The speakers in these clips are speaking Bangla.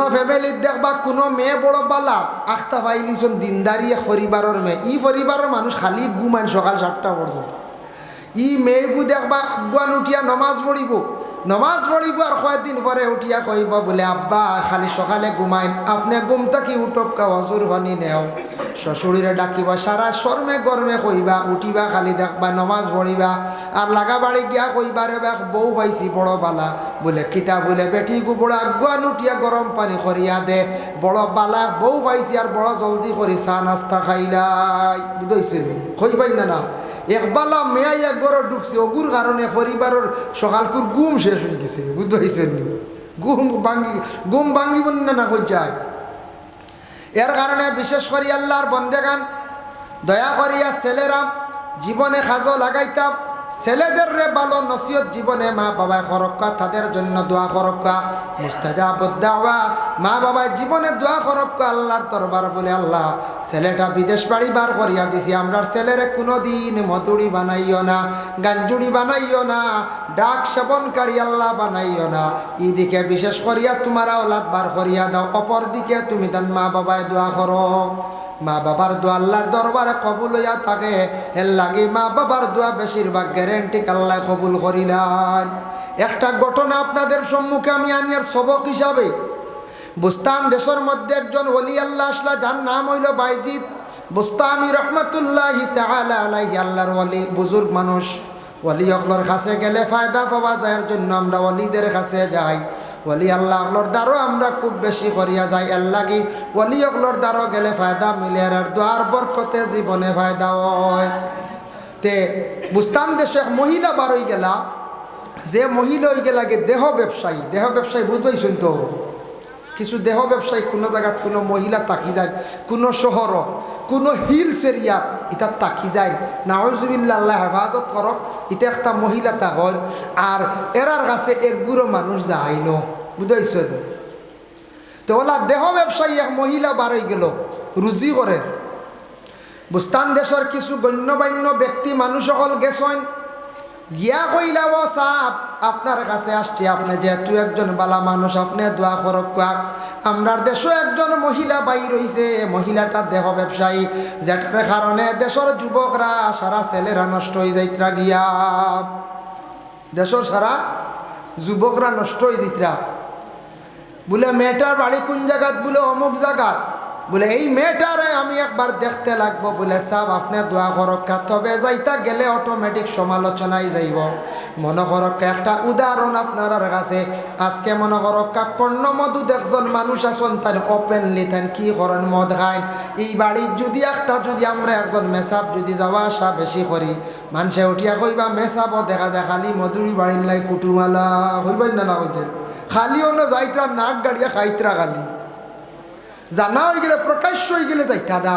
কোনো ফ্যামিলির দেখবা কোনো মেয়ে বড় বালা, আখতা পাইলিছন দিনদারি এক পরিবারের মেয়ে। ই পরিবারের মানুষ খালি ঘুমান সকাল সাতটা পর্যন্ত ই মেয়েগু দেখবা আগুয়ান উঠিয়া নমাজ পড়িব নমাজ পড়িব আর কয়েকদিন পরে উঠিয়া কইব বলে, আব্বা, খালি সকালে ঘুমাইন আপনি ঘুম থাকি উঠকা হজুর পানি নেও। শ্বশুরিরে ডাকিবা, সারা শর্মে গরমে কইবা, উঠিবা, খালি দেখবা, নমাজ পড়িবা। আর লাগা বাড়ি গিয়া কইবা, রে বেশ বউ পাইছি বড় বালা। বলে, কিতা বলে, বেটি গুবড়া আগুয়ান উঠিয়া গরম পানি করিয়া দে। বড় বালা, বউ পাইছি আর বড় জলদি করি চা, নাস্তা খাইলাই বুঝাইছিল কইবাই না না। একবালা মেয়াই এক একবার ঢুকছে। অগুর কারণে পরিবারের সকালকুর গুম শেষ হয়ে গেছে বুঝতে পারছেন গুম ভাঙ্গি গুম ভাঙ্গিব না না যায়। এর কারণে বিশেষ করে আল্লাহর বন্দেগান, দয়া করিয়া ছেলেরা জীবনে খাজো লাগাইতাম। ছেলেদের রে ভালো নসিহত জীবনে মা বাবায় খরক্কা তাদের জন্য দোয়া খরক্কা মুস্তাজাবুদ্দাওয়া মা বাবায় জীবনে দোয়া খরক্কা আল্লাহর দরবার বলে আল্লাহ, ছেলেটা বিদেশ বাড়ি বার করিয়া দিছি। আমরা ছেলেরে কোনো দিন মতুড়ি বানাইও না গাঞ্জুড়ি বানাইও না, ডাক সেবনকারী আল্লাহ বানাইও না। ইদিকে বিশেষ করিয়া তোমার আওলাদ বার করিয়া দাও অপর দিকে তুমি তার মা বাবায় দোয়া করো। মা বাবার দোয়া আল্লাহর দরবারে কবুল হইয়া থাকে। এর লাগে মা বাবার দোয়া বেশিরভাগ গ্যারেন্টি আল্লাহ কবুল করিলাম একটা ঘটনা আপনাদের সম্মুখে আমি আনি আনিয়ার সবক হিসাবে। বুস্তান দেশের মধ্যে একজন ওলি আল্লাহ আসলা, যার নাম হইল বাইজিদ। বুস্তামি রহমতুল্লাহ আলাইহি, আল্লাহর অলি বুজুর্গ মানুষ। ওলি অকলর কাছে গেলে ফায়দা পাওয়া যায় জন্য আমরা ওলিদের কাছে যাই। ওলি আল্লাহ অকলর দ্বারও আমরা খুব বেশি করিয়া যাই, এর লাগি ওলি অকলর দ্বারও গেলে ফায়দা, মিলে আর দ্বার বরকতে জীবনে ফায়দা হয়। তে বুস্তান দেশে মহিলা বার হয়ে গেলা, যে মহিলা হয়ে গেলাগে দেহ ব্যবসায়ী দেহ ব্যবসায়ী বুঝবাইছেন তো। কিছু দেহ ব্যবসায়ী কোনো জায়গাত কোনো মহিলা তাকি যায়, কোনো শহর, কোনো হিলস এরিয়া এটা তাকি যায়। নাওজুবিল্লা হেফাজত করক এটা একটা মহিলা তা হল, আর এরার কাছে একগুলো মানুষ যায় ন বুঝাইছেন তো ওলা দেহ ব্যবসায়ী এক মহিলা হয়ে গেল রুজি করে বুস্তান দেশের কিছু গণ্যমান্য ব্যক্তি মানুষ সকল গেছেন গিয়া কইলা ও সাপ আপনার কাছে আসছি, আপনি যেহেতু একজন বালা মানুষ আপনি দোয়া করক কাক আমরার দেশও একজন মহিলা বাই রইছে মহিলাটা দেহ ব্যবসায়ী যেটার কারণে দেশের যুবকরা সারা ছেলেরা নষ্ট হয়ে যাইতরা গিয়া দেশের সারা যুবকরা নষ্ট হয়ে যাইতরা বলে, মেয়েটার বাড়ি কোন জায়গাত? বলে, অমুক জায়গাত। বলে, এই মেয়েটারে আমি একবার দেখতে লাগবো। বলে, সাব, আপনি দোয়া করক্কা তবে যাইতা গেলে অটোমেটিক সমালোচনায় যাইব। মনে করক্কা একটা উদাহরণ আপনার কাছে। আজকে মনে করক্কা কর্ণ মধু একজন মানুষ আছেন, তার ওপেনলি তেন কি করেন, মদ খায় এই বাড়ির যদি একটা, যদি আমরা একজন মেসাব যদি যাওয়া আসা বেশি করি, মানুষে উঠিয়া কইবা, মেসাবও দেখা যায়, খালি মধুরি বাড়ির লাই কুটুমালা, হইবাই না না হইতে? খালি অন্য যাইত্রা, নাক গাড়িয়া খাইত্রা খালি জানা হয়ে গেলে প্রকাশ্য হয়ে গেলে যাইতা দা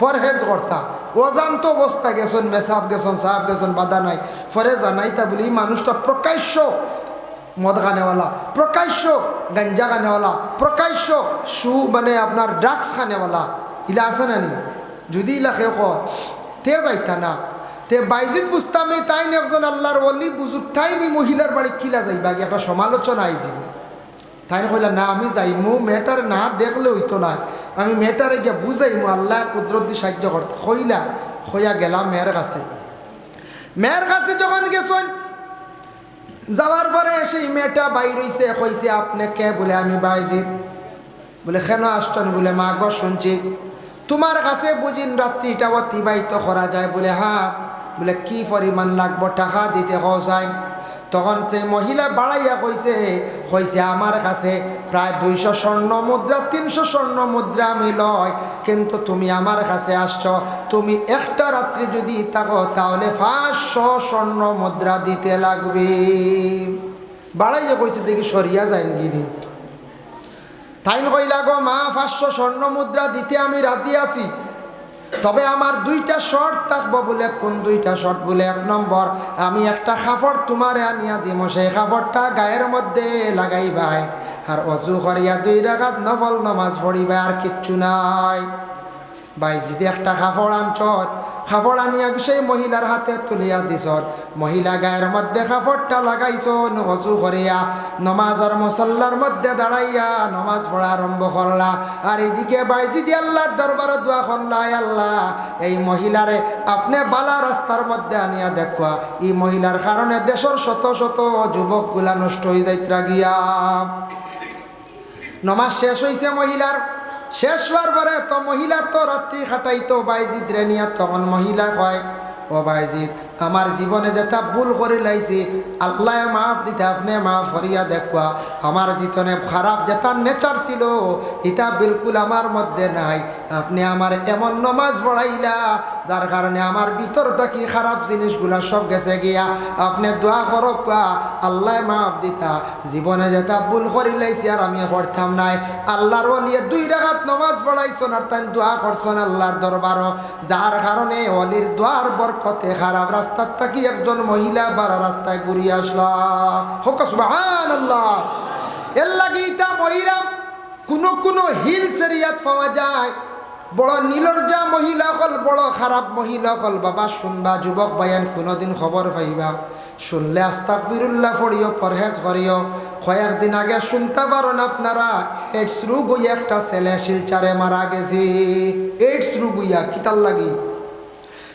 পরহেজ কর্তা অজান্ত অবস্থা গেছেন মেসাব গেছেন সাহাব গেছেন, বাধা নাই। ফরে জানাইতা বলি এই মানুষটা প্রকাশ্য মদ খানেওয়ালা প্রকাশ্য গাঞ্জা খানেওয়ালা প্রকাশ্য সু মানে আপনার ড্রাগস খানেওয়ালা ইলা আছে না নি যদি ইলা কেউ তে যাইতা না। তে বাইজিদ বুস্তামি তাই নি একজন আল্লাহর অলি বুজুর্গ তাই নি মহিলার বাড়ি কিলা যাইবা? একটা সমালোচনা আইজিব তাই কইলা, না, আমি যাইমু, মেয়েটার না দেখলে হইতো না। আমি মেয়েটারে গিয়ে বুঝাইমু, আল্লাহ কুদরতি সাহায্য করতে। হইলা হইয়া গেলাম মেয়ের কাছে। মেয়ের কাছে যখন গেছেন, যাওয়ার পরে সেই মেয়েটা বাইর হইছে, কইছে, আপনি কে? বলে, আমি বাইজিত বলে, কেন আসছেন? বলে, মা গো, শুনছি। তোমার কাছে বুঝিন রাত্রিটা অতিবাহিত করা যায়। বলে হ্যাঁ। বলে, কি পরিমাণ লাগবো? টাকা দিতে যায় তখন সে মহিলা বাড়াইয়া কইছে কইছে, আমার কাছে প্রায় দুইশো স্বর্ণ মুদ্রা, তিনশো স্বর্ণ মুদ্রা আমি লয় কিন্তু তুমি আমার কাছে আসছ। তুমি একটা রাত্রি যদি থাকো, তাহলে পাঁচশো স্বর্ণ মুদ্রা দিতে লাগবে। বাড়াইয়া কইছে, দেখি সরিয়া যায় গিনি। তাইন কইলা, গো মা, পাঁচশো স্বর্ণ মুদ্রা দিতে আমি রাজি আছি। তবে আমার দুইটা শর্ট থাকব বলে, কোন দুইটা শর্ট বলে? এক নম্বর, আমি একটা খাফড় তোমারে আনিয়া দিম, সেই খাফড়টা গায়ের মধ্যে লাগাইবাই। আর অজু করিয়া দুই রাখাত নবল নমাজ পড়িবা আর কিচ্ছু নাই। ভাই, যদি একটা খাফড় আনছ খাফড় আনিয়া সেই মহিলার হাতে তুলিয়া দিছ মহিলা গায়ের মধ্যে কাপড়টা লাগাইছো হজু করিয়া। নমাজর মসল্লার মধ্যে দাঁড়াইয়া নমাজ পড়া আরম্ভ করলা আর এদিকে বাইজি দিয়ে আল্লাহর দরবারে দোয়া করলা আল্লাহ, এই মহিলারে আপনি বালা রাস্তার মধ্যে আনিয়া দেখা এই মহিলার কারণে দেশের শত শত যুবকগুলা নষ্ট হয়ে যাইত্রা গিয়া। নমাজ শেষ হয়েছে মহিলার শেষ হওয়ার পরে তো মহিলা তো রাত্রি খাটাইতো বাইজিৎ রেনিয়া তখন মহিলা কয়, ও বাইজিদ আমার জীবনে যেটা ভুল করে লাইছি, আল্লাহ মাফ দিতে আপনি মাফ হরিয়া দেখুয়া, আমার জীবনে খারাপ যেটা নেচার ছিল, এটা বিলকুল আমার মধ্যে নাই আপনি আমার এমন নমাজ পড়াইলা, যার কারণে আমার ভিতর থাকি খারাপ জিনিসগুলা সব গেছে গিয়া। আপনি দোয়া করো কোয়া আল্লাহ মাফ দিতা। জীবনে যেটা ভুল করি লাইছি আর আমি পড়তাম নাই। আল্লাহর অলিয়ে দুই রাখাত নমাজ পড়াইছন আর তাই দোয়া করছন আল্লাহর দরবারও। যার কারণে অলির দোয়ার বরকতে খারাপ রাস্তার থাকি একজন মহিলা বারা রাস্তায় ঘুরিয়ে আসলা। হোক আল্লাহ এর লাগি ইতা মহিলা, কোনো কোনো হিলস এরিয়াত পাওয়া যায়। বড় নীলর্জা মহিলা হল, বড় খারাপ মহিলা হল। বাবা, শুনবা, যুবক, বায়ান, কোনোদিন খবর পাইবা। শুনলে আস্তাক বিরুল্লাহ পড়িও, পরহেজ করিও। কয়েকদিন আগে শুনতে পারেন আপনারা এইডস রোগ হইয়া একটা ছেলে শিলচারে মারা গেছে। এইডস হইয়া কিতার লাগি?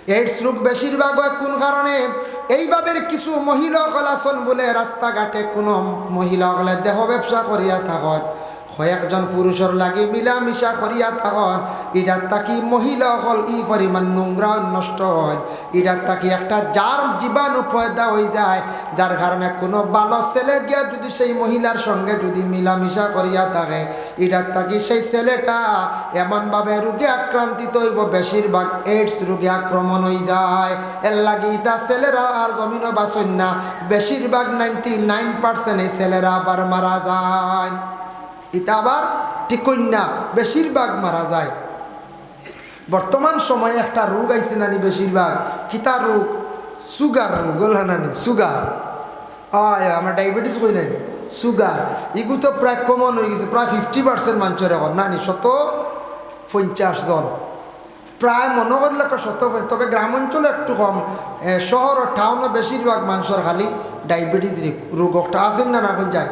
এইডস রোগ বেশিরভাগ কোন কারণে? এইভাবে কিছু মহিলা কলাসন বলে রাস্তাঘাটে কোনো মহিলা হলে দেহ ব্যবসা করিয়া থাকত। কয়েকজন পুরুষের লাগে মিলামিশা করিয়া থাকত ইটার তাকি মহিলা হল ই পরিমাণ নোংরা নষ্ট হয়। ইটার তাকি একটা যার জীবাণু পয়দা হয়ে যায়, যার কারণে কোনো ভালো ছেলে গিয়া যদি সেই মহিলার সঙ্গে যদি মিলামিশা করিয়া থাকে এটার থাকি সেই ছেলেটা এমনভাবে রোগে আক্রান্তিত হইব, বেশিরভাগ এইডস রোগে আক্রমণ হয়ে যায়। এর লাগে ইটা ছেলেরা আর জমিনও বাঁচন না, বেশিরভাগ নাইনটি নাইন পার্সেন্ট এই ছেলেরা আবার মারা যায়। এটা আবার না বেশিরভাগ মারা যায়। বর্তমান সময়ে একটা রোগ আইছে নানি বেশিরভাগ, কিতা রোগ? সুগার রোগ হল নানি, সুগার। আয়, আমার ডায়াবেটিস কই নাই? সুগার। এগুলো তো প্রায় কমন হয়ে গেছে, প্রায় ফিফটি পার্সেন্ট মানুষের এখন। নানি, শত পঞ্চাশ জন। প্রায় মনে করলে শত তবে গ্রাম অঞ্চলে একটু কম। শহর টাউনে বেশিরভাগ মানুষের খালি ডায়াবেটিস রোগ একটা আছেন না না যায়।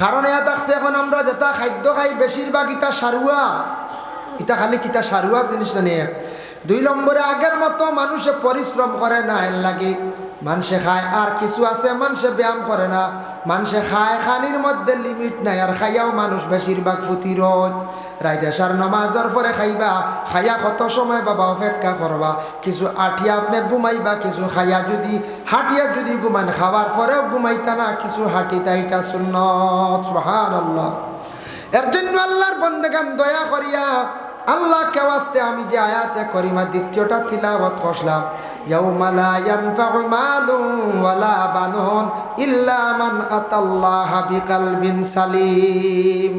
কারণ এয়া থাকছে এখন আমরা যেটা খাদ্য খাই, বেশিরভাগ ইটা সারুয়া ইটা খালি কিতা সারুয়া জিনিস না নিয়ে দুই নম্বরে আগের মতো মানুষে পরিশ্রম করে না এর লাগে। মানুষে খায় আর কিছু আছে মানুষে ব্যায়াম করে না। মানুষে খায় খানির মধ্যে লিমিট নাই, আর খাইয়াও মানুষ বেশিরভাগ ফুতি রোজ রাইদেশার নমাজের পরে খাইবা, খাইয়া কত সময় বাবা অপেক্ষা করবা? কিছু আঠিয়া আপনি ঘুমাইবা, কিছু খাইয়া যদি, হাটিয়া যদি ঘুমান খাবার পরেও ঘুমাইতা না, কিছু হাঁটিতা তাইটা শূন্য সুহান আল্লাহ এর জন্য আল্লাহর বন্দেগান দয়া করিয়া আল্লাহ কেওয়াস্তে আমি যে আয়াতে করিমা, দ্বিতীয়টা তিলাবত করলাম। يوم لا ينفع مال ولا بنون إلا من أتى الله بقلب سليم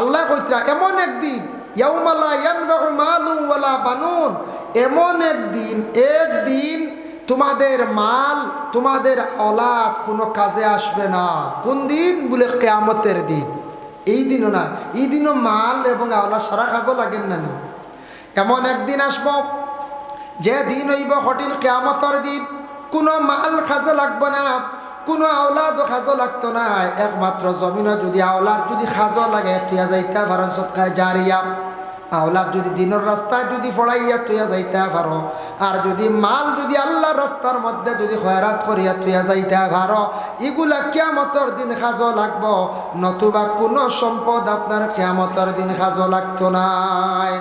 আল্লাহ কইতরা এমন একদিন ইয়াউমালা ইয়ানফাউ মালু ওয়ালা বানুন এমন একদিন একদিন তোমাদের মাল তোমাদের অলাদ কোনো কাজে আসবে না কোন দিন বলে কেয়ামতের দিন এই দিনও না এই দিনও মাল এবং আওলাদ সারা কাজও লাগেন না নি। এমন একদিন আসব যে দিন হইব কঠিন কেয়ামতের দিন, কোনো মাল কাজে লাগবে না, কোনো আওলাদও খাজো লাগতো না। একমাত্র জমিনও যদি আওলাদ যদি খাজো লাগে, তুইয়া যাইতা পারো সৎকায় জারিয়া। আওলাদ যদি দিনের রাস্তায় যদি ফড়াইয়া তুইয়া যাইতে পারো, আর যদি মাল যদি আল্লাহ রাস্তার মধ্যে যদি খয়রাত করিয়া তুইয়া যাইতে পারো, এগুলা কিয়ামতর দিন খাজো লাগব, নতুবা কোনো সম্পদ আপনার কিয়ামতর দিন খাজো লাগতো নাই।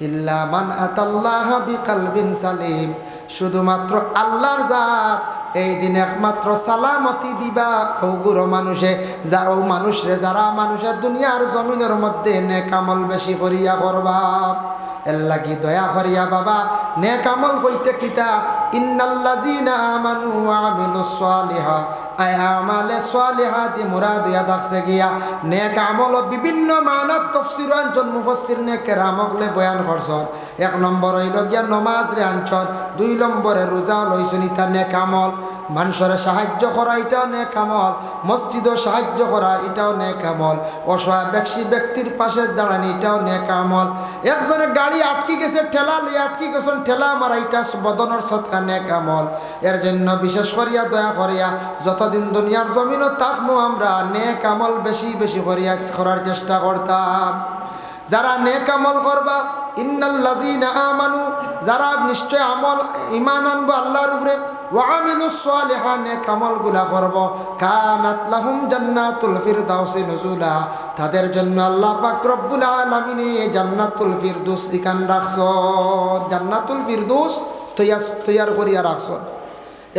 ইল্লা মান আতাল্লাহ বিকালবিন সালিম। শুধুমাত্র আল্লাহর জাত, এই দিন একমাত্র সালামতি দিবা ওগুলো মানুষে। যারা ও মানুষরে, যারা মানুষের দুনিয়ার জমিনের মধ্যে নেকামল বেশি করিয়া করবা। এর লাগি দয়া করিয়া বাবা নেকামল হইতে কিতা? ইন্নাল্লাযিনা আমানু আমিলুস সালিহা। আয় আমালে সালিহাতি মুরাদ ইয়া দাখছে গিয়া। নেক আমল বিভিন্ন মানাত তফসির আনছন মুফাসসির নে কেরামকলে বয়ান করছন। এক নম্বর হইল গিয়া নমাজ রে আনছন। দুই নম্বরে রোজা লইছন ইতা নেক আমল। মানুষের সাহায্য করা, এটাও নেক আমল। মসজিদও সাহায্য করা, এটাও নেক আমল। অসহায় ব্যক্তি, ব্যক্তির পাশে দাঁড়ানি, এটাও নেক আমল। একজনে গাড়ি আটকি গেছে, ঠেলা লিয়ে আটকি গেছেন, ঠেলা মারা, এটা বদনের সৎকা নেক আমল। এর জন্য বিশেষ করিয়া, দয়া করিয়া, যতদিন দুনিয়ার জমিনও তাকমো আমরা, নেক আমল বেশি বেশি করিয়া করার চেষ্টা করতাম। যারা নেক আমল করবা, ইন্নাল্লাযীনা আমানু, যারা নিশ্চয় আমল, ঈমান আনব আল্লাহর উপরে ওয়ামিলু সালিহা নেক আমলগুলা করব কানাত লাহুম জান্নাতুল ফিরদাউসি নুজুলা। তাদের জন্য আল্লাহ পাক রব্বুল আলামিন জান্নাতুল ফিরদৌস লিখান রাখছ জান্নাতুল ফিরদৌস তৈয়ার তৈয়ার করিয়া রাখছ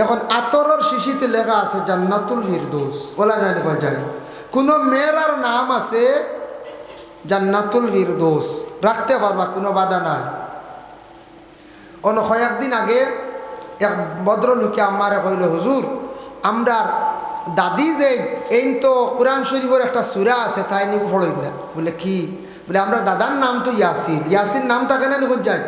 এখন আতরের শিশিতে লেখা আছে জান্নাতুল ফিরদৌস। ওলা জানি যায়। কোনো মেয়েরার নাম আছে জান্নাতুল ফিরদৌস। রাখতে পারবা, কোনো বাধা নাই। অন কয়েকদিন আগে এক ভদ্রলোকে আমারে কইল, হুজুর, আমরার দাদি যে এই তো কোরআন শরীফের একটা সুরা আছে, তাই নিবু ফড়ই না। বলে, কি? বলে আমরা দাদার নাম তো ইয়াসিন। ইয়াসিন নাম থাকে না নিবুন যায়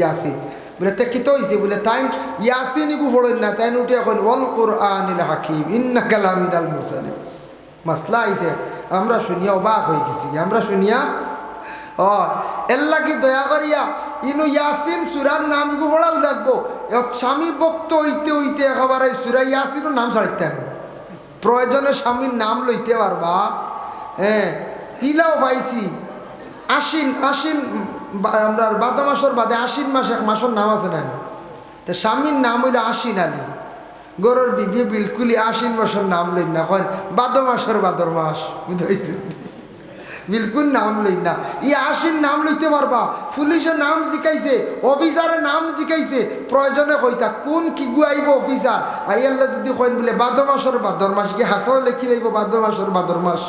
ইয়াসিন। বলে, তে কিতো হয়েছে বলে, তাই ইয়াসিন নিবু ফড়ই না। তাই উঠে এখন ওল কোরআনিল হাকিম ইন্না কালামিন আল মুরসালিম মাসলা আইছে, আমরা শুনিয়া অবাক হয়ে গেছি, আমরা শুনিয়া ও এল্লা কি দয়া করিয়া ইনু ইয়াসিন সুরার নাম গুবড়াও লাগবো স্বামী ভক্ত হইতে হইতে একেবারে সুরা ইয়াসিনের নাম ছাড়িতেন প্রয়োজনে স্বামীর নাম লইতে পারবা। হ্যাঁ ইলাও পাইছি। আশ্বিন আশ্বিন আমরা বাদ মাসের বাদে আশ্বিন মাস এক মাসের নাম আছে না? তো স্বামীর নাম হইল আশ্বিন আলী। গরুর বিবি বিলকুলি আশ্বিন মাসের নাম লই না। কন বাদ মাসের বাদর মাস। বুঝাইছি বিলকুল নাম লই না। ই আশ্বিন নাম লইতে পারবা। পুলিশের নাম জিকাইছে, অফিসারের নাম জিকাইছে, প্রয়োজনে কইতা কোন কি গুয়াইব অফিসার? আইয়াল্লা যদি কইন বলে বাদ মাসের বাদর মাস কি হাসাও লেখি লাইব বাদ মাসের বাদর মাস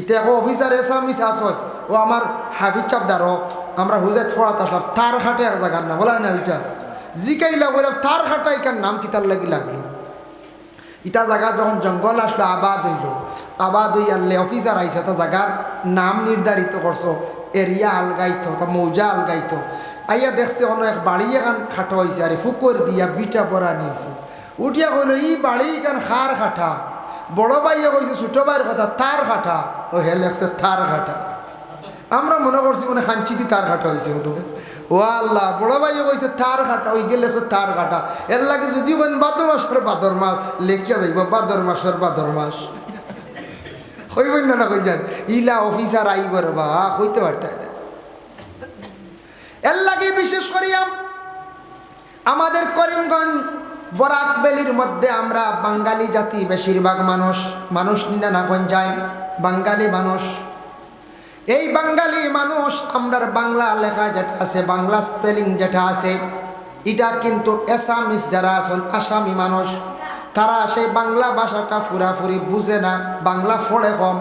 ইতে আকৌ অফিসার এসামিস আসত ও আমার হাফিজ চাপদার আমরা হুজাত ফড়াত আসলাম তার হাটে এক জায়গার নাম, বলা না এটা জিকাইলা বলে তার হাটা নাম কিতার লাগি লাগল। ইটা জায়গা যখন জঙ্গল আসলো, আবাদ হইল। আবাদ হই আনলে অফিসার আইসে তা জায়গার নাম নির্ধারিত করছ, এরিয়া আলগাইতো, তা মৌজা আলগাইতো। আইয়া দেখছে অনেক বাড়ি এখান খাটো হয়েছে আরে ফুকর দিয়া বিটা পরা নিয়েছে। উঠিয়া কইল, ই বাড়ি এখান খার খাটা। বড় ভাইয়া কইছে, ছোট ভাইয়ের কথা, তার খাটা। ও হে লেখছে, তার খাটা। আমরা মনে করছি মানে খাঞ্চিতি তার খাটা হয়েছে ওটুকু ও আল্লাহ বড় ভাইও কইছে, তার খাটা। ওই গেলে তার খাটা। এর লাগে যদি বাদর মাসের বাদর মাস, লেখিয়া যাইব, বাদর মাসের বাদর মাস। হইবেন না না কই ইলা অফিসার আইব রে বা হইতে পারতে না। এর লাগে বিশেষ করিয়া আমাদের করিমগঞ্জ বরাক বেলির মধ্যে আমরা বাঙালি জাতি বেশিরভাগ মানুষ মানুষ নিনা না যায়, বাঙালি মানুষ। এই বাঙালি মানুষ, আমরার বাংলা লেখা যেটা আছে, বাংলা স্পেলিং যেটা আছে, এটা কিন্তু এসামিস যারা আছেন আসামি মানুষ। তারা সেই বাংলা ভাষাটা ফুরাফুরি বুঝে না, বাংলা ফোড়ে কম।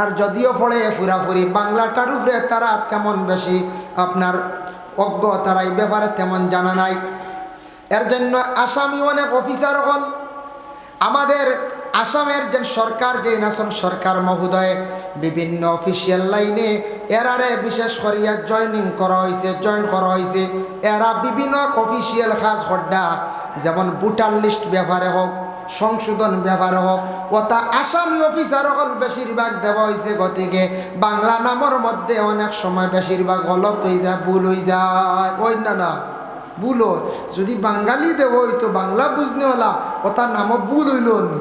আর যদিও ফোড়ে ফুরাফুরি, বাংলাটার উপরে তারা তেমন বেশি, আপনার অজ্ঞ তারা এই ব্যাপারে তেমন জানা নাই। এর জন্য আসামি অনেক অফিসার হল। আমাদের আসামের যে সরকার, যে নাসন সরকার মহোদয়, বিভিন্ন অফিসিয়াল লাইনে এরারে বিশেষ করিয়া জয়নিং করা হয়েছে জয়েন করা হয়েছে এরা বিভিন্ন অফিসিয়াল কাজ হড্ডা যেমন ভোটার লিস্ট ব্যাপারে হোক, সংশোধন ব্যাপারে হোক ওটা আসামি অফিসার হল বেশিরভাগ দেওয়া হয়েছে গতিকে বাংলা নামের মধ্যে অনেক সময় বেশিরভাগ গলত হয়ে যায়, ভুল হয়ে যায়। ওই না না, ভুল যদি বাঙালি দেব হইতো বাংলা বুঝনে হলা ওটার নামও ভুল হইল নি।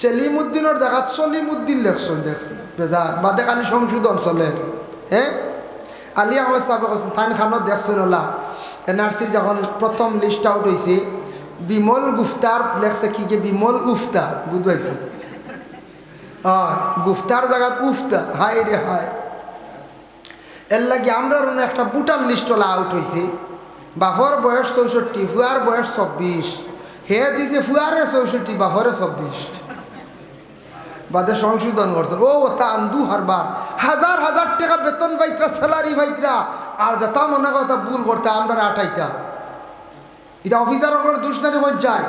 সেলিমুদ্দিনের দেখাত সলিমুদ্দিন লেখছেন দেখছি। বেজার, বাদে খালি সংশোধন চলে। হ্যাঁ আলী আহমেদ সাহেব তাইন খানত দেখছেন ওলা এনআরসির যখন প্রথম লিস্ট আউট হয়েছে বিমল গুফতার লেখছে কি যে বিমল উফতা, বুঝবাইছে? হয় গুফতার জায়গাত উফতা, হায় রে হায়। এর লাগে আমরা একটা বুটার লিস্ট ওলা আউট হয়েছে বাপর বয়স চৌষট্টি ফুয়ার বয়স চব্বিশ। হে দিছে ফুয়ারে চৌষট্টি বাপরে চব্বিশ। বাদে সংশোধন করছে ও, তা আন্দু হারবার হাজার হাজার টাকা বেতন পাইতরা স্যালারি পাইতরা আর যেটা মনে কথা ভুল করতে আমরা আঠাইতা। এটা অফিসার হলোর দোষ না রে যায়।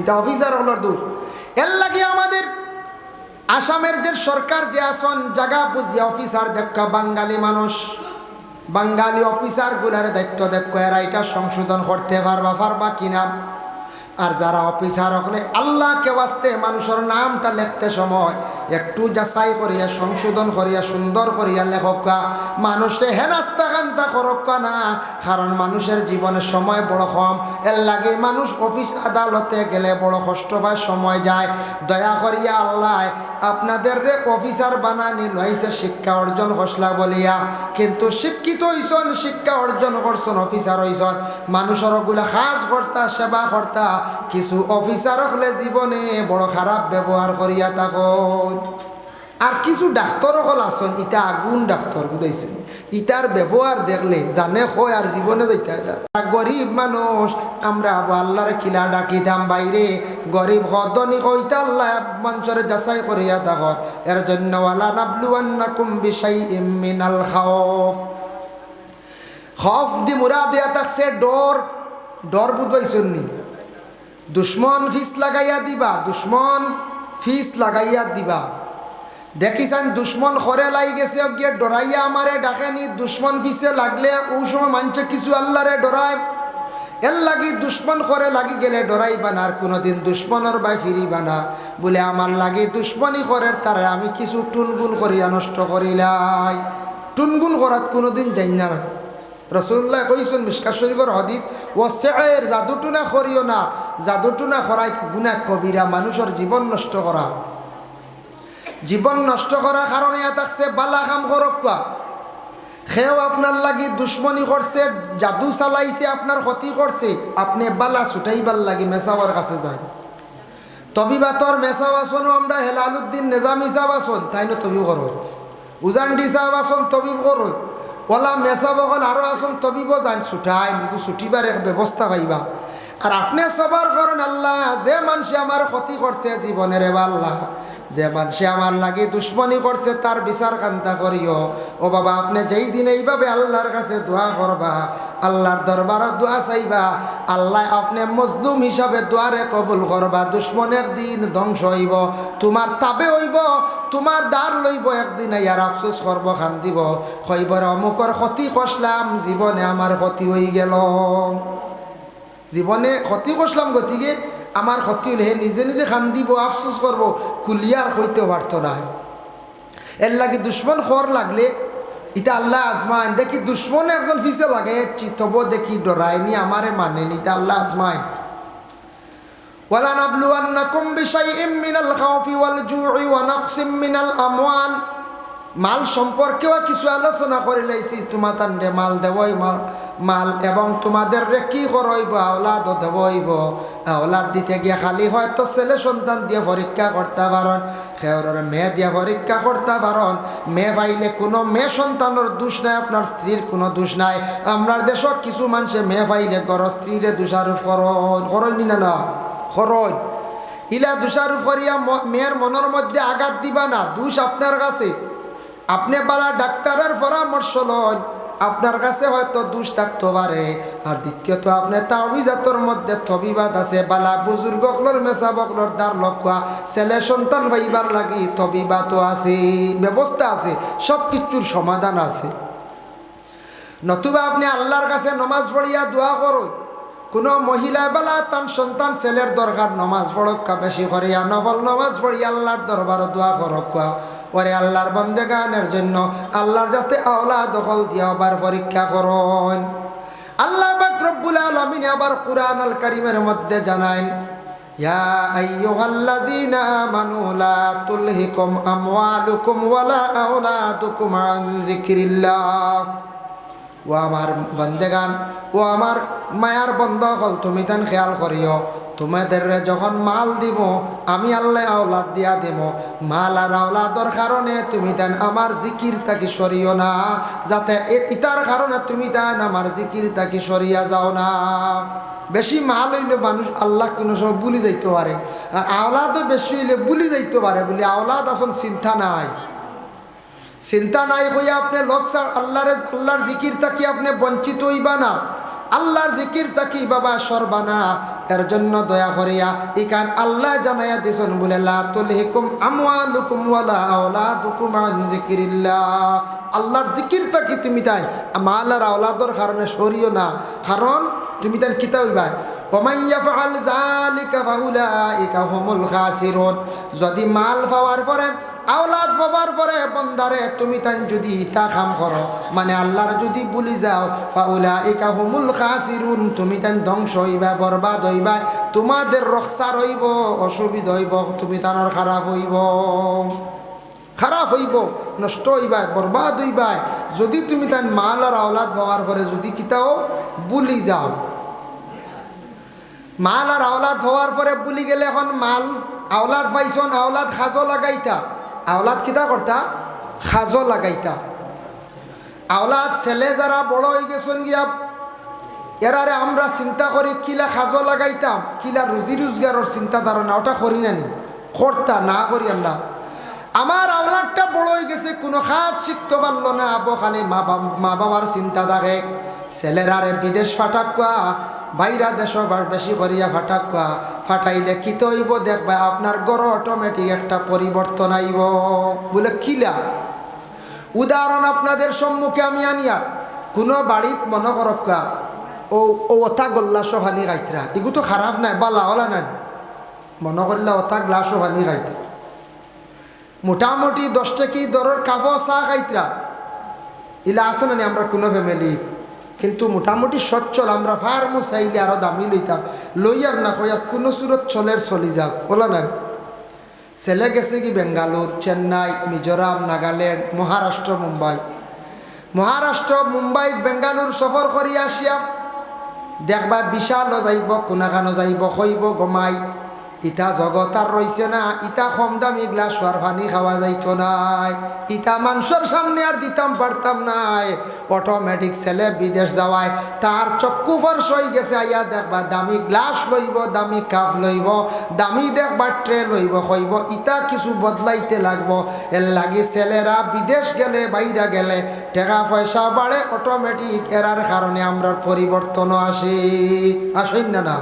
এটা অফিসার হলোর দোষ। এর লাগে আমাদের আসামের যে সরকার যে আসন জায়গা বুঝিয়ে অফিসার দেখা, বাঙালি মানুষ। বাঙালি অফিসারগুলার দায়িত্ব দেখো, এরা এটা সংশোধন করতে পারবা পারবা কিনা আর যারা অফিসার হলে আল্লাহকে বাঁচতে মানুষের নামটা লিখতে সময়। একটু যাচাই করিয়া, সংশোধন করিয়া, সুন্দর করিয়া লেখকা মানুষে হেনাস্তা কান্তা করক্কা না? কারণ মানুষের জীবনের সময় বড় কম। এর লাগে মানুষ অফিস আদালতে গেলে বড় কষ্ট পায়, সময় যায়। দয়া করিয়া আল্লাহ, আপনাদের রে অফিসার বানানি লইছে, শিক্ষা অর্জন হসলা বলিয়া। কিন্তু শিক্ষিত হইছন, শিক্ষা অর্জন করছন, অফিসার হইছন। মানুষের ওগুলা খাস কর্তা, সেবা কর্তা, কিছু অফিসার হলে জীবনে বড় খারাপ ব্যবহার করিয়া থাকো। আর কিছু ডাক্তার হল আসন ইটা আগুন ডাক্তার বুঝাইছেন ইটার ব্যবহার দেখলে জানে হয় আর জীবনে যাইতে গরিব মানুষ আমরা আল্লাহর কিলা ডাকিতাম বাইরে গরিব হদনি কইতা আল্লাহ মঞ্চরে যাচাই করিয়া থাকত এর জন্য ওয়ালা নাবলুয়ান্নাকুম বিশাইইম মিনাল খাওফ। খফ দি মুরা দিয়া থাকছে ডর ডর বুঝবাইছেন নি? দুশ্মন ফিস লাগাইয়া দিবা, দুশ্মন ফিস লাগাইয়া দিবা। দেখিছেন দুশ্মন খরে লাই গেছে গিয়ে ডরাইয়া আমারে ডাকেনি, দুশ্মন ফিসে লাগলে ও সময় মানছে কিছু আল্লাহরে ডরায় এর লাগি দুশ্মন করে লাগি গেলে ডরাইবা না আর কোনোদিন দুশ্মনের বাই ফিরিবা না বলে আমার লাগি দুশ্মনী করে তারে আমি কিছু টুনগুন করিয়া নষ্ট করিলাই। টুনগুন করাত কোনোদিন যাই না রসুল্লাহ কইসুন মিসকা শরীফর হদিস ও সের জাদুটুনা করিও না জাদুটুনা করাই গুণা কবিরা মানুষের জীবন নষ্ট করা জীবন নষ্ট করার কারণে থাকছে বালা কাম করক্কা সেও আপনার লাগি দুশ্মনী করছে, জাদু চালাইছে, আপনার ক্ষতি করছে। আপনি বালা ছুটাইবার লাগি মেসাওয়ার কাছে যায়। তবিবাতর মেসাও আসনও আমরা হেলালুদ্দিন নেজামি সাহ আসন তাই না তবি করো উজান্ডি সাহ আসন তবিব করো ওলা মেসা বকল আরও আসন তবিব যান, ছুটাই নিবু ছুটিবার এক ব্যবস্থা পাইবা। আর আপনি সবার করেন আল্লাহ যে মানুষে আমার ক্ষতি করছে জীবনের এবার আল্লাহ। যে মানুষে আমার লাগে দুশ্মনী করছে, তার বিচার কান্তা করিও। ও বাবা, আপনি যেই দিন এইভাবে আল্লাহর কাছে দোয়া করবা, আল্লাহর দরবারত দোয়া চাইবা, আল্লাহ আপনি মজলুম হিসাবে দোয়ারে কবুল করবা দুশ্মন একদিন ধ্বংস হইব, তোমার তাবে হইব, তোমার দ্বার লইব, একদিন ইয়ার আফসোস করব খান দিব হইবর অমুকর ক্ষতি কষলাম জীবনে আমার ক্ষতি হয়ে গেল। জীবনে ক্ষতি করলাম গতিকে আমার ক্ষতি হলে হে নিজে নিজে খান দিব আফসোস করব কুলিয়ার হইতে পারত না এর লাগে দুশ্মন খর লাগলে এটা আল্লাহ আজমাইন দেখি দুশ্মন একজন পিছে লাগে তবু দেখি ডরায়নি আমারে মানেনি এটা আল্লাহ আজমাইন ولنبلونكم بشيء من الخوف والجوع ونقص من الأموال মাল সম্পর্কেও কিছু আলোচনা করে লাইছি তোমার তান্ডে মাল দেবই মাল মাল এবং তোমাদের রে কি করইব? আওলাদ দেবইব আওলাদ দিতে গিয়ে খালি হয়তো ছেলে সন্তান দিয়ে পরীক্ষা করতে পারন খেয়রের মেয়ে দিয়ে পরীক্ষা করতে পারন মেয়ে পাইলে কোনো মেয়ে সন্তানের দোষ নাই আপনার স্ত্রীর কোনো দোষ নাই। আপনার দেশত কিছু মানুষে মেয়ে পাইলে গর স্ত্রীরে দোষারোপ করন করই না না খরচ ইলা দোষারোপ করিয়া মেয়ের মনের মধ্যে আঘাত দিবা না, দোষ আপনার কাছে। আপনি বালা ডাক্তারের পরামর্শ লন আপনার কাছে হয়তো দুষ থাকতে পারে। আর দ্বিতীয়ত, আপনি তাবিজাতর মধ্যে তবিবাদ আছে। বালা বুজুর্গ হকলর, মেসা বকলর দ্বার লক্ষা ছেলে সন্তান পাইবার লাগি তবিবাতও আছে, ব্যবস্থা আছে সব কিছুর সমাধান আছে। নতুবা আপনি আল্লাহর কাছে নমাজ পড়িয়া দোয়া করুন। কোনো মহিলা বেলা তার সন্তান ছেলের দরকার, নমাজ পড়ক্কা বেশি করিয়া নবল নমাজ পড়িয়া আল্লাহর দরবার দোয়া করক্কা পরে আল্লাহর বন্দে গানের জন্য। আল্লাহর যাতে আওলা দখল দিয়া আবার পরীক্ষা করন। আল্লাহ বাকরবুল আলমিন আবার কুরআন আল করিমের মধ্যে জানায় মায়ার বন্ধ হল, তুমি তেন খেয়াল করিও। তোমাদের যখন মাল দিব, আমি আল্লাহ আওলাদ দিয়া দেব। মাল আর আওলাদর কারণে তুমি তেন আমার জিকির তাকি সরিও না, যাতে ইতার কারণে তুমি তেন আমার জিকির তাকি সরিয়া যাও না। বেশি মাল হইলে মানুষ আল্লাহ কোনো সময় বুলি যাইতে পারে, আর আওলাদও বেশি হইলে বুলি যাইতে পারে বলে আওলাদ আসল চিন্তা নাই। চিন্তা নাই হইয়া আপনি লোক আল্লাহর আল্লাহর জিকির তাকি আপনি বঞ্চিত হইবা না? আল্লাহর জিকির তাকি বাবা সরবানা এর জন্য দয়া করিয়া ইকান আল্লাহ জানাইয়া দিছেন বলে আল্লাহর জিকির তাকি তুমি তাই? মাল আর আওলাদর কারণে সরিও না। কারণ তুমি তাই কিতা হইবা যদি মাল পাওয়ার পরে আওলাদ পাওয়ার পরে বন্দারে, তুমি তান যদি ইতা কাম করো। মানে আল্লাহর যদি বলি যাও ফাউলা ইকা হুমুল খাসিরুন, তুমি তান ধ্বংস হইবা, বরবাদ হইবা, তোমাদের রক্ষার হইব অসুবিধা হইব, তুমি তানোর খারাপ হইব। খারাপ হইব, নষ্ট হইবা, বরবাদ হইবা। যদি তুমি তার মাল আর আওলাদ পাওয়ার পরে যদি কিতাও বুলি যাও। মাল আর আওলাদ হওয়ার পরে বুলি গেলে এখন মাল, আওলাদ পাইছন আওলাদ সাজো লাগাইতা। আওলাদ কিতা করতা সাজো লাগাইতা। আওলাদ ছেলে যারা বড় হয়ে গেছেন গিয়া এরারে আমরা চিন্তা করি কিলা সাজো লাগাইতাম কিলা রুজি রোজগারের চিন্তা ধারণা ওটা করি না নি? করতা না করি আমরা আমার আওলাদটা বড় হয়ে গেছে, কোনো খাস শিখতে পারল না খালি মা বাবার চিন্তা থাকে। ছেলেরারে বিদেশ ফাটাকুয়া বাইরা দেশ বেশি করিয়া ফাটাকুয়া ফাটাইলে কি হইব দেখবা আপনার গড় অটোমেটিক একটা পরিবর্তন আইব। বলে কিলা উদাহরণ আপনাদের সম্মুখে আমি আনিয়া, কোনো বাড়িত মনে করক্কা ও ও ওতা গল্লা সহানি গাইতরা। এগু তো খারাপ নাই বা হলা নাই। মনে করলে অথা গ্লাস সহানি গাইতরা মোটামুটি দশ টাকি দরের কাপো চা খাইতরা? ইলা না নি, আমরা কোনো ফ্যামিলি কিন্তু মোটামুটি সচ্ছল, আমরা ফার্মও চাইলে আরও দামি লইতাম। লইয়ার না কইয়া কোনো সুরত চলের চলি যাক, বলা না ছেলে গেছে কি বেঙ্গালোর, চেন্নাই, মিজোরাম নাগাল্যান্ড মহারাষ্ট্র, মুম্বাই। মহারাষ্ট্র, মুম্বাই, বেঙ্গালোর সফর করি আসিয়া। দেখবা বিশালও যাইব কোনাখানো যাইব কইব গমাই। ইটা জগত আর রইছে না, ইতা কম দামি গ্লাস আর পানি খাওয়া যাইতো নাই। ইতা মাংসর সামনে আর দিতাম পারতাম নাই। অটোমেটিক ছেলে বিদেশ যাওয়ায় তার চক্ষু ফর্স হয়ে গেছে আইয়া দেখবা দামি গ্লাস লইব, দামি কাপ লইব, দামি দেখবা ট্রে লইব কইব ইতা কিছু বদলাইতে লাগবো। এর লাগি ছেলেরা বিদেশ গেলে বাইরা গেলে, টাকা পয়সা বাড়ে অটোমেটিক এরার কারণে আমরা পরিবর্তন আসে। আসেন না না?